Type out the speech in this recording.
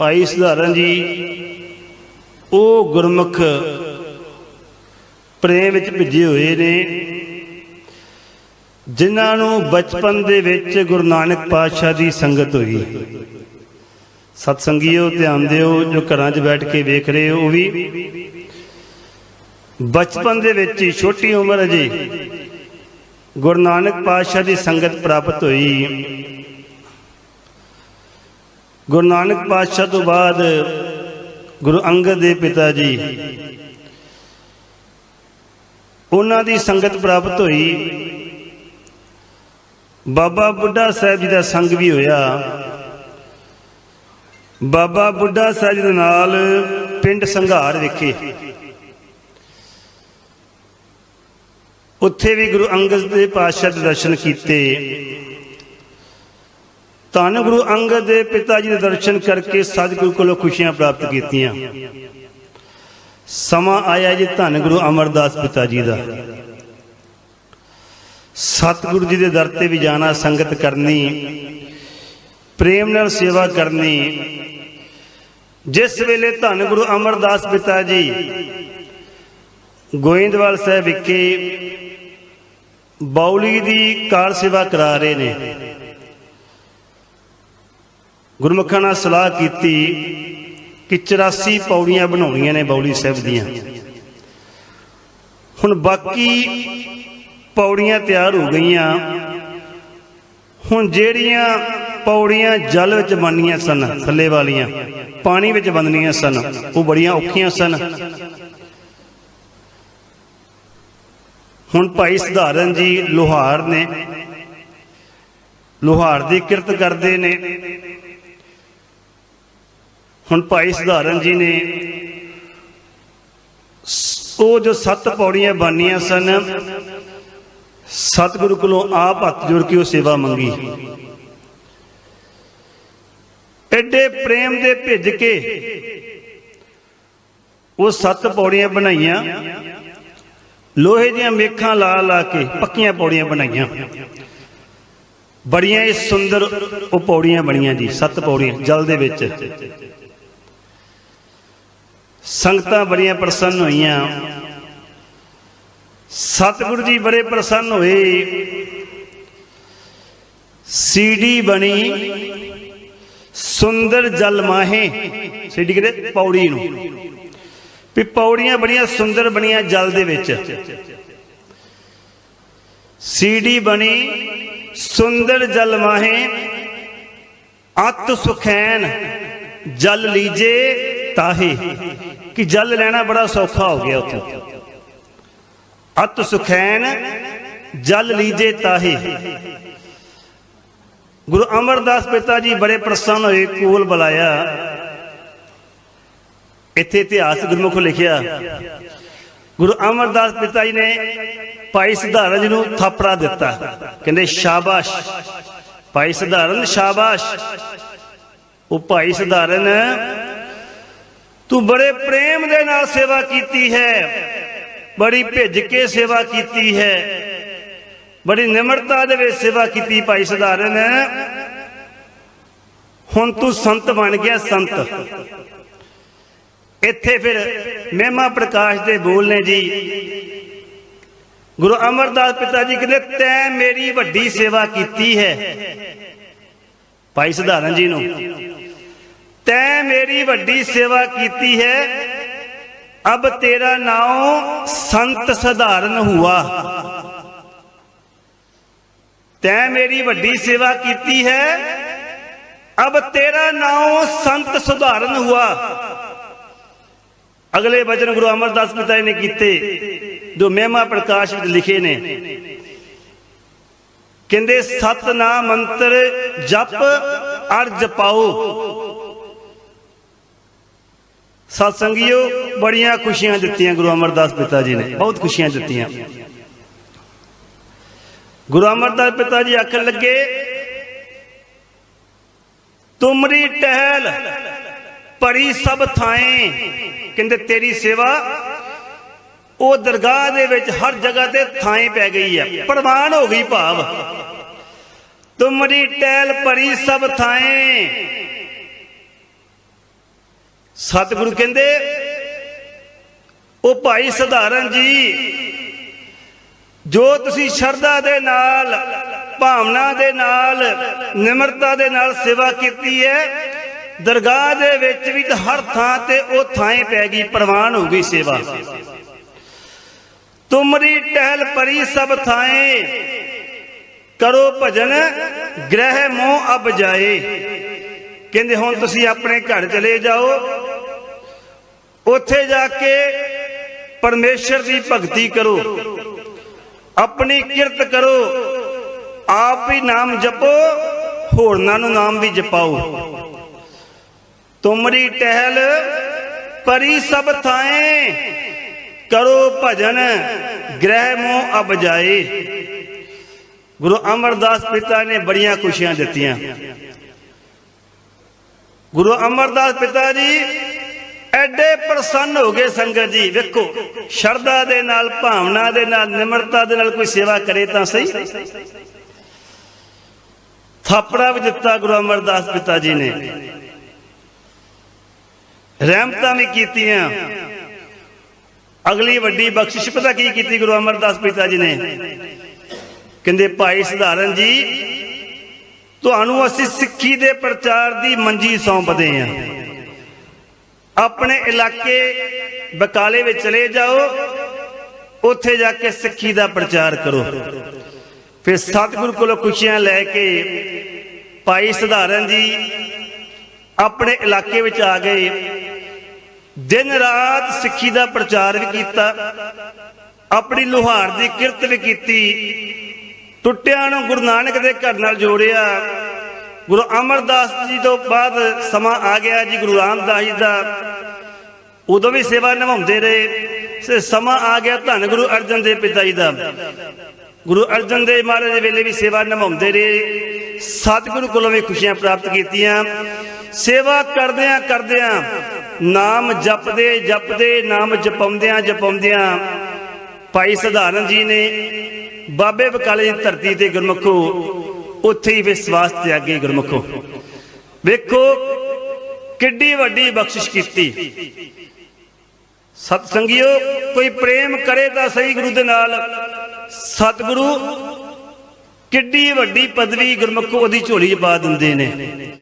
ਭਾਈ ਸਧਾਰਨ ਜੀ, ਉਹ ਗੁਰਮੁਖ ਪ੍ਰੇਮ ਵਿੱਚ ਭਿੱਜੇ ਹੋਏ ਨੇ, ਜਿਨ੍ਹਾਂ ਨੂੰ ਬਚਪਨ ਦੇ ਵਿੱਚ ਗੁਰੂ ਨਾਨਕ ਪਾਤਸ਼ਾਹ ਦੀ ਸੰਗਤ ਹੋਈ ਸਤ ਸੰਗੀਓ ਧਿਆਨ ਦਿਓ, ਜੋ ਘਰਾਂ 'ਚ ਬੈਠ ਕੇ ਵੇਖ ਰਹੇ ਹੋ, ਉਹ ਵੀ ਬਚਪਨ ਦੇ ਵਿੱਚ ਹੀ, ਛੋਟੀ ਉਮਰ ਅਜੇ ਗੁਰੂ ਨਾਨਕ ਪਾਤਸ਼ਾਹ ਦੀ ਸੰਗਤ ਪ੍ਰਾਪਤ ਹੋਈ। ਗੁਰੂ ਨਾਨਕ ਪਾਤਸ਼ਾਹ ਤੋਂ ਬਾਅਦ ਗੁਰੂ ਅੰਗਦ ਦੇ ਪਿਤਾ ਜੀ ਉਹਨਾਂ ਦੀ ਸੰਗਤ ਪ੍ਰਾਪਤ ਹੋਈ। ਬਾਬਾ ਬੁੱਢਾ ਸਾਹਿਬ ਜੀ ਦਾ ਸੰਗ ਵੀ ਹੋਇਆ। ਬਾਬਾ ਬੁੱਢਾ ਸਾਹਿਬ ਜੀ ਦੇ ਨਾਲ ਪਿੰਡ ਸੰਘਾਰ ਵਿਖੇ। ਉੱਥੇ ਵੀ ਗੁਰੂ ਅੰਗਦ ਦੇ ਪਾਤਸ਼ਾਹ ਦੇ ਦਰਸ਼ਨ ਕੀਤੇ। ਧੰਨ ਗੁਰੂ ਅੰਗਦ ਦੇ ਪਿਤਾ ਜੀ ਦੇ ਦਰਸ਼ਨ ਕਰਕੇ ਸਤਿਗੁਰੂ ਕੋਲੋਂ ਖੁਸ਼ੀਆਂ ਪ੍ਰਾਪਤ ਕੀਤੀਆਂ। ਸਮਾਂ ਆਇਆ ਜੀ ਧੰਨ ਗੁਰੂ ਅਮਰਦਾਸ ਪਿਤਾ ਜੀ ਦਾ। ਸਤਿਗੁਰੂ ਜੀ ਦੇ ਦਰ ਤੇ ਵੀ ਜਾਣਾ, ਸੰਗਤ ਕਰਨੀ, ਪ੍ਰੇਮ ਨਾਲ ਸੇਵਾ ਕਰਨੀ। ਜਿਸ ਵੇਲੇ ਧੰਨ ਗੁਰੂ ਅਮਰਦਾਸ ਪਿਤਾ ਜੀ ਗੋਇੰਦਵਾਲ ਸਾਹਿਬ ਵਿਖੇ ਬਾਉਲੀ ਦੀ ਕਾਰ ਸੇਵਾ ਕਰਾ ਰਹੇ ਨੇ। ਗੁਰਮੁਖਾਂ ਨਾਲ ਸਲਾਹ ਕੀਤੀ ਕਿ 84 ਪੌੜੀਆਂ ਬਣਾਉਣੀਆਂ ਨੇ ਬੌਲੀ ਸਾਹਿਬ ਦੀਆਂ। ਹੁਣ ਬਾਕੀ ਪੌੜੀਆਂ ਤਿਆਰ ਹੋ ਗਈਆਂ। ਹੁਣ ਜਿਹੜੀਆਂ ਪੌੜੀਆਂ ਜਲ ਵਿੱਚ ਬਣਨੀਆਂ ਸਨ, ਥੱਲੇ ਵਾਲੀਆਂ, ਪਾਣੀ ਵਿੱਚ ਬੰਨਣੀਆਂ ਸਨ, ਉਹ ਬੜੀਆਂ ਔਖੀਆਂ ਸਨ। ਹੁਣ ਭਾਈ ਸਧਾਰਨ ਜੀ ਲੋਹਾਰ ਨੇ, ਲੋਹਾਰ ਦੀ ਕਿਰਤ ਕਰਦੇ ਨੇ। ਹੁਣ ਭਾਈ ਸਧਾਰਨ ਜੀ ਨੇ ਉਹ ਜੋ ਸੱਤ ਪੌੜੀਆਂ ਬਾਨੀਆਂ ਸਨ, ਸਤਿਗੁਰੂ ਕੋਲੋਂ ਆਪ ਹੱਥ ਜੋੜ ਕੇ ਉਹ ਸੇਵਾ ਮੰਗੀ। ਐਡੇ ਪ੍ਰੇਮ ਦੇ ਭਿੱਜ ਕੇ ਉਹ ਸੱਤ ਪੌੜੀਆਂ ਬਣਾਈਆਂ। ਲੋਹੇ ਦੀਆਂ ਮੇਖਾਂ ਲਾ ਲਾ ਕੇ ਪੱਕੀਆਂ ਪੌੜੀਆਂ ਬਣਾਈਆਂ। ਬੜੀਆਂ ਹੀ ਸੁੰਦਰ ਉਹ ਪੌੜੀਆਂ ਬਣੀਆਂ ਜੀ, ਸੱਤ ਪੌੜੀਆਂ ਜਲ ਦੇ ਵਿੱਚ। ਸੰਗਤਾਂ ਬੜੀਆਂ ਪ੍ਰਸੰਨ ਹੋਈਆਂ। ਸਤਿਗੁਰੂ ਜੀ ਬੜੇ ਪ੍ਰਸੰਨ ਹੋਏ। ਸੀਡੀ ਬਣੀ ਸੁੰਦਰ ਜਲ ਮਾਹੇ। ਸੀਡੀ ਕਿਤੇ ਪੌੜੀ ਨੂੰ। ਵੀ ਪੌੜੀਆਂ ਬੜੀਆਂ ਸੁੰਦਰ ਬਣੀਆਂ ਜਲ ਦੇ ਵਿੱਚ। ਸੀਡੀ ਬਣੀ ਸੁੰਦਰ ਜਲ ਮਾਹੇ। ਅਤ ਸੁਖੈਨ ਜਲ ਲੀਜੇ ਤਾਹੇ। ਕਿ ਜਲ ਲੈਣਾ ਬੜਾ ਸੌਖਾ ਹੋ ਗਿਆ ਉੱਥੇ। ਅਤ ਸੁਖੈਨ ਜਲ ਲੀਜੇ ਤਾਹੇ। ਗੁਰੂ ਅਮਰਦਾਸ ਪਿਤਾ ਜੀ ਬੜੇ ਪ੍ਰਸੰਨ ਹੋਏ, ਕੋਲ ਬੁਲਾਇਆ। ਇੱਥੇ ਇਤਿਹਾਸ ਗੁਰਮੁਖ ਲਿਖਿਆ। ਗੁਰੂ ਅਮਰਦਾਸ ਪਿਤਾ ਜੀ ਨੇ ਭਾਈ ਸਧਾਰਨ ਜੀ ਨੂੰ ਥਾਪੜਾ ਦਿੱਤਾ। ਕਹਿੰਦੇ, ਸ਼ਾਬਾਸ਼। ਭਾਈ ਸਧਾਰਨ, ਸ਼ਾਬਾਸ਼। ਉਹ ਭਾਈ ਸਧਾਰਨ ਤੂੰ ਬੜੇ ਪ੍ਰੇਮ ਦੇ ਨਾਲ ਸੇਵਾ ਕੀਤੀ ਹੈ। ਬੜੀ ਭਿੱਜ ਕੇ ਸੇਵਾ ਕੀਤੀ ਹੈ। ਬੜੀ ਨਿਮਰਤਾ ਦੇ ਵਿੱਚ ਸੇਵਾ ਕੀਤੀ ਭਾਈ ਸਧਾਰਨ। ਹੁਣ ਤੂੰ ਸੰਤ ਬਣ ਗਿਆ ਸੰਤ। ਇੱਥੇ ਫਿਰ ਮਹਿਮਾ ਪ੍ਰਕਾਸ਼ ਦੇ ਬੋਲ ਨੇ ਜੀ। ਗੁਰੂ ਅਮਰਦਾਸ ਪਿਤਾ ਜੀ ਕਹਿੰਦੇ, ਤੈ ਮੇਰੀ ਵੱਡੀ ਸੇਵਾ ਕੀਤੀ ਹੈ। ਭਾਈ ਸਧਾਰਨ ਜੀ ਨੂੰ ਤੈ ਮੇਰੀ ਵੱਡੀ ਸੇਵਾ ਕੀਤੀ ਹੈ। ਅਬ ਤੇਰਾ ਨਾਮ ਸੰਤ ਸਧਾਰਨ ਹੁਆ। ਤੈ ਮੇਰੀ ਵੱਡੀ ਸੇਵਾ ਕੀਤੀ ਹੈ। ਅਬ ਤੇਰਾ ਨਾਮ ਸੰਤ ਸੁਧਾਰਨ ਹੁਆ। ਅਗਲੇ ਵਚਨ ਗੁਰੂ ਅਮਰਦਾਸ ਪਿਤਾ ਨੇ ਕੀਤੇ, ਜੋ ਮਹਿਮਾ ਪ੍ਰਕਾਸ਼ ਵਿੱਚ ਲਿਖੇ ਨੇ। ਕਹਿੰਦੇ, ਸਤਨਾਮ ਮੰਤਰ ਜਪ ਅਰਜ ਪਾਓ। ਸਤ ਸੰਗਿਓ ਬੜੀਆਂ ਖੁਸ਼ੀਆਂ ਦਿੱਤੀਆਂ ਗੁਰੂ ਅਮਰਦਾਸ ਪਿਤਾ ਜੀ ਨੇ। ਬਹੁਤ ਖੁਸ਼ੀਆਂ ਦਿੱਤੀਆਂ। ਗੁਰੂ ਅਮਰਦਾਸ ਪਿਤਾ ਜੀ ਆਖਣ ਲੱਗੇ, ਤੁਮਰੀ ਟਹਿਲ ਭਰੀ ਸਭ ਥਾਏ। ਕਹਿੰਦੇ, ਤੇਰੀ ਸੇਵਾ ਉਹ ਦਰਗਾਹ ਦੇ ਵਿੱਚ ਹਰ ਜਗ੍ਹਾ ਤੇ ਥਾਂ ਪੈ ਗਈ ਹੈ ਪ੍ਰਵਾਨ ਹੋ ਗਈ ਭਾਵ। ਤੁਮਰੀ ਟਹਿਲ ਭਰੀ ਸਭ ਥਾਏ। ਸਤਿਗੁਰੂ ਕਹਿੰਦੇ, ਉਹ ਭਾਈ ਸਧਾਰਨ ਜੀ, ਜੋ ਤੁਸੀਂ ਸ਼ਰਧਾ ਦੇ ਨਾਲ, ਭਾਵਨਾ ਦੇ ਨਾਲ, ਨਿਮਰਤਾ ਦੇ ਨਾਲ ਸੇਵਾ ਕੀਤੀ ਹੈ, ਦਰਗਾਹ ਦੇ ਵਿੱਚ ਵੀ ਤਾਂ ਹਰ ਥਾਂ ਤੇ ਉਹ ਥਾਂ ਪੈ ਗਈ, ਪ੍ਰਵਾਨ ਹੋ ਗਈ ਸੇਵਾ। ਤੁਮਰੀ ਟਹਿਲ ਪਰੀ ਸਭ ਥਾਏ, ਕਰੋ ਭਜਨ, ਗ੍ਰਹਿ ਮੋਹ ਅਬ ਜਾਏ। ਕਹਿੰਦੇ, ਹੁਣ ਤੁਸੀਂ ਆਪਣੇ ਘਰ ਚਲੇ ਜਾਓ ਉੱਥੇ ਜਾ ਕੇ ਪਰਮੇਸ਼ਰ ਦੀ ਭਗਤੀ ਕਰੋ। ਆਪਣੀ ਕਿਰਤ ਕਰੋ। ਆਪ ਹੀ ਨਾਮ ਜਪੋ, ਹੋਰਨਾਂ ਨੂੰ ਨਾਮ ਵੀ ਜਪਾਓ। ਤੁਮਰੀ ਟਹਿਲ ਪਰੀ ਸਭ ਥਾਏ, ਕਰੋ ਭਜਨ, ਗ੍ਰਹਿ ਮੋਹ ਅਬ ਜਾਏ। ਗੁਰੂ ਅਮਰਦਾਸ ਪਿਤਾ ਨੇ ਬੜੀਆਂ ਖੁਸ਼ੀਆਂ ਦਿੱਤੀਆਂ। ਗੁਰੂ ਅਮਰਦਾਸ ਪਿਤਾ ਜੀ ਐਡੇ ਪ੍ਰਸੰਨ ਹੋ ਗਏ ਸੰਗਤ ਜੀ, ਵੇਖੋ, ਸ਼ਰਧਾ ਦੇ ਨਾਲ, ਭਾਵਨਾ ਦੇ ਨਾਲ, ਨਿਮਰਤਾ ਦੇ ਨਾਲ ਕੋਈ ਸੇਵਾ ਕਰੇ ਤਾਂ ਸਹੀ। ਥਾਪੜਾ ਵੀ ਦਿੱਤਾ ਗੁਰੂ ਅਮਰਦਾਸ ਪਿਤਾ ਜੀ ਨੇ। ਰਹਿਮਤਾਂ ਵੀ ਕੀਤੀਆਂ। ਅਗਲੀ ਵੱਡੀ ਬਖਸ਼ਿਸ਼ ਪਤਾ ਕੀ ਕੀਤੀ ਗੁਰੂ ਅਮਰਦਾਸ ਪਿਤਾ ਜੀ ਨੇ? ਕਹਿੰਦੇ, ਭਾਈ ਸਧਾਰਨ ਜੀ, ਤੁਹਾਨੂੰ ਅਸੀਂ ਸਿੱਖੀ ਦੇ ਪ੍ਰਚਾਰ ਦੀ ਮੰਜੀ ਸੌਂਪਦੇ ਹਾਂ। ਆਪਣੇ ਇਲਾਕੇ ਬਕਾਲੇ ਵਿੱਚ ਚਲੇ ਜਾਓ, ਉੱਥੇ ਜਾ ਕੇ ਸਿੱਖੀ ਦਾ ਪ੍ਰਚਾਰ ਕਰੋ। ਫਿਰ ਸਤਿਗੁਰੂ ਕੋਲੋਂ ਖੁਸ਼ੀਆਂ ਲੈ ਕੇ ਭਾਈ ਸਧਾਰਨ ਜੀ ਆਪਣੇ ਇਲਾਕੇ ਵਿੱਚ ਆ ਗਏ। ਦਿਨ ਰਾਤ ਸਿੱਖੀ ਦਾ ਪ੍ਰਚਾਰ ਵੀ ਕੀਤਾ, ਆਪਣੀ ਲੋਹਾਰ ਦੀ ਕਿਰਤ ਵੀ ਕੀਤੀ। ਟੁੱਟਿਆਂ ਨੂੰ ਗੁਰੂ ਨਾਨਕ ਦੇ ਘਰ ਨਾਲ ਜੋੜਿਆ। ਗੁਰੂ ਅਮਰਦਾਸ ਜੀ ਤੋਂ ਬਾਅਦ ਸਮਾਂ ਆ ਗਿਆ ਜੀ, ਗੁਰੂ ਰਾਮਦਾਸ ਜੀ ਦਾ। ਉਦੋਂ ਵੀ ਸੇਵਾ ਨਿਭਾਉਂਦੇ ਰਹੇ। ਸੇ ਸਮਾਂ ਆ ਗਿਆ ਧੰਨ ਗੁਰੂ ਅਰਜਨ ਦੇਵ ਪਿਤਾ ਜੀ ਦਾ। ਗੁਰੂ ਅਰਜਨ ਦੇਵ ਮਹਾਰਾਜ ਦੇ ਵੇਲੇ ਵੀ ਸੇਵਾ ਨਿਭਾਉਂਦੇ ਰਹੇ। ਸਤਿਗੁਰੂ ਕੋਲੋਂ ਵੀ ਖੁਸ਼ੀਆਂ ਪ੍ਰਾਪਤ ਕੀਤੀਆਂ। ਸੇਵਾ ਕਰਦਿਆਂ ਕਰਦਿਆਂ ਨਾਮ ਜਪਦੇ ਜਪਦੇ, ਨਾਮ ਜਪਾਉਂਦਿਆਂ ਜਪਾਉਂਦਿਆਂ ਭਾਈ ਸਧਾਰਨ ਜੀ ਨੇ ਬਾਬੇ ਬਕਾਲੇ ਦੀ ਧਰਤੀ ਤੇ ਗੁਰਮੁਖੋ ਉੱਥੇ ਹੀ ਵਿਸ਼ਵਾਸ ਤਿਆਗੇ ਗੁਰਮੁਖੋ। ਵੇਖੋ, ਕਿੱਡੀ ਵੱਡੀ ਬਖਸ਼ਿਸ਼ ਕੀਤੀ। ਸਤ ਸੰਗਿਓ ਕੋਈ ਪ੍ਰੇਮ ਕਰੇ ਤਾਂ ਸਹੀ ਗੁਰੂ ਦੇ ਨਾਲ। ਸਤਿਗੁਰੂ ਕਿੱਡੀ ਵੱਡੀ ਪਦਵੀ ਗੁਰਮੁਖੋ ਉਹਦੀ ਝੋਲੀ 'ਚ ਪਾ ਦਿੰਦੇ ਨੇ।